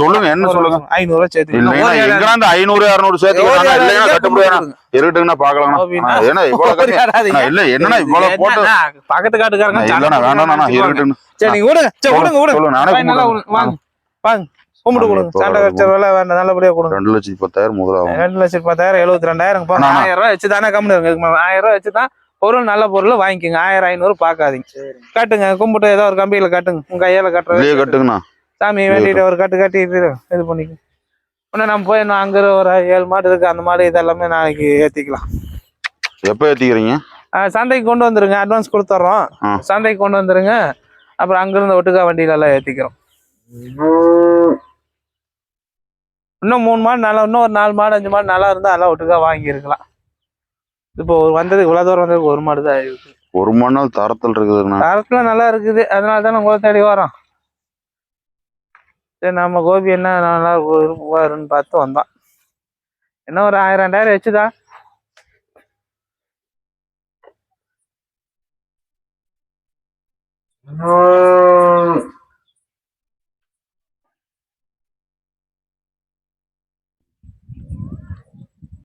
சொல்லுங்க என்ன சொல்லுங்க? ஐநூறு சேர்த்து ஐநூறு இரநூறு சேர்த்து கட்டுப்படி. இருக்கட்டுங்கண்ணா? அண்ணா, ஏன்னா இவ்வளவு இல்ல என்னண்ணா இவ்வளவு போட்டு பக்கத்து காட்டுக்காரங்க இல்லண்ணா போட்டுக்கிறாங்க. இருக்கட்டுன்னு சரி நீங்க விடுங்க. சரி விடுங்க விடுங்க. சொல்லுங்க நானே. வாங்க. வாங்க. கும்பிட்டு கொடுங்க. சண்டை கட்ச வேலை வேண்டாம் நல்லபடியா கொடுங்க. ரெண்டு லட்சத்தி பத்தாயிரம் முதலாகும் ரெண்டு லட்சத்தி பத்தாயிரம் எழுபத்தி ரெண்டாயிரம். ஆயிரம் ரூபாய் வச்சு தானே கம்மி இருக்கு ஆயிரம் ரூபாய் வச்சு தான் பொருள் நல்ல பொருள் வாங்கிக்கோங்க. ஆயிரம் ஐநூறு பாக்காதீங்க கட்டுங்க கும்பிட்டு ஏதோ ஒரு கம்பியில கட்டுங்க. உங்க கையால கட்டுறது கட்டுங்கண்ணா. சாமி வேண்டிட்டு ஒரு கட்டு கட்டி இது இது பண்ணிக்க இன்னும் நம்ம போய் இன்னும் அங்க ஒரு ஏழு மாடு இருக்கு. அந்த மாடு இதெல்லாமே நாளைக்கு ஏத்திக்கலாம். எப்ப ஏத்திக்கிறீங்க? ஆ, சந்தைக்கு கொண்டு வந்துருங்க. அட்வான்ஸ் கொடுத்துட்றோம் ஆ. சந்தைக்கு கொண்டு வந்துருங்க. அப்புறம் அங்கிருந்து ஒட்டுக்கா வண்டியில எல்லாம் ஏத்திக்கிறோம் இன்னும் மூணு மாடு நல்லா இன்னும் ஒரு நாலு மாடு அஞ்சு மாடு நல்லா இருந்தா எல்லாம் ஒட்டுக்கா வாங்கி இருக்கலாம் இப்போ ஒரு வந்தது இவ்வளவு தூரம் வந்ததுக்கு ஒரு மாடு தான் இருக்கு ஒரு மணி நாள் தரத்தில் இருக்குதுண்ணா தரத்துல நல்லா இருக்குது. அதனால தான் உங்களை தேடி வரோம். சரி நம்ம கோபி என்ன நல்லா வருன்னு பார்த்து வந்தோம் என்ன ஒரு ஆயிரம் ரெண்டாயிரம் வச்சுதா?